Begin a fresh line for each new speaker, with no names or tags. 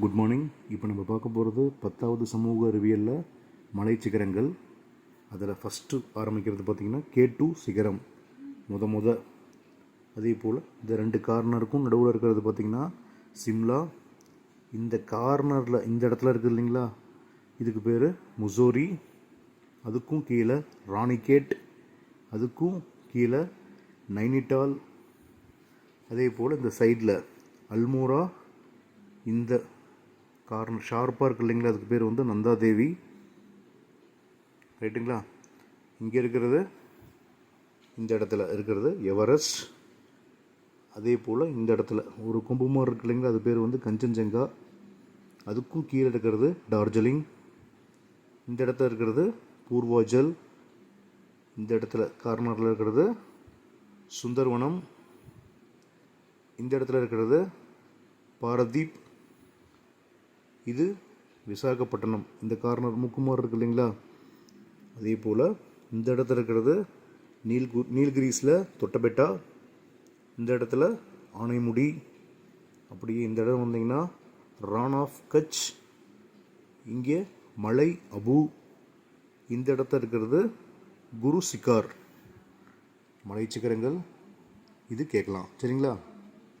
Good morning இப்போ நம்ம பார்க்க போகிறது பத்தாவது சமூக அறிவியலில் மலை சிகரங்கள். அதில் ஃபஸ்ட்டு ஆரம்பிக்கிறது பார்த்திங்கன்னா கே டூ சிகரம். முத முத. அதே போல் இந்த ரெண்டு கார்னருக்கும் நடுவில் இருக்கிறது பார்த்திங்கன்னா சிம்லா. இந்த கார்னரில் இந்த இடத்துல இருக்குது இல்லைங்களா? இதுக்கு பேர் முசோரி. அதுக்கும் கீழே ராணிகேட். அதுக்கும் கீழே நைனிடால். அதே போல் இந்த சைடில் அல்மோரா. இந்த கார்னர் ஷார்ப்பாக இருக்குது இல்லைங்களா? அதுக்கு பேர் வந்து நந்தாதேவி. ரைட்டுங்களா இங்கே இருக்கிறது இந்த இடத்துல இருக்கிறது எவரெஸ்ட் அதே போல் இந்த இடத்துல ஒரு கும்பமாக இருக்கு இல்லைங்களா? அது பேர் வந்து கஞ்சன்ஜங்கா. அதுக்கும் கீழே இருக்கிறது டார்ஜிலிங் இந்த இடத்துல இருக்கிறது பூர்வாஜல் இந்த இடத்துல கார்னரில் இருக்கிறது சுந்தர்வனம் இந்த இடத்துல இருக்கிறது பாரதீப் இது விசாகப்பட்டினம். இந்த கார்னர் முக்குமார் இருக்கு இல்லைங்களா? அதே போல் இந்த இடத்துல இருக்கிறது நீல்கு நீல்கிரிஸில் தொட்டபெட்டா இந்த இடத்துல ஆனைமுடி. அப்படியே இந்த இடம் வந்தீங்கன்னா ரான் ஆஃப் கச் இங்கே மலை அபு. இந்த இடத்துல இருக்கிறது குரு சிக்கார் மலை சிகரங்கள் இது கேட்கலாம். சரிங்களா?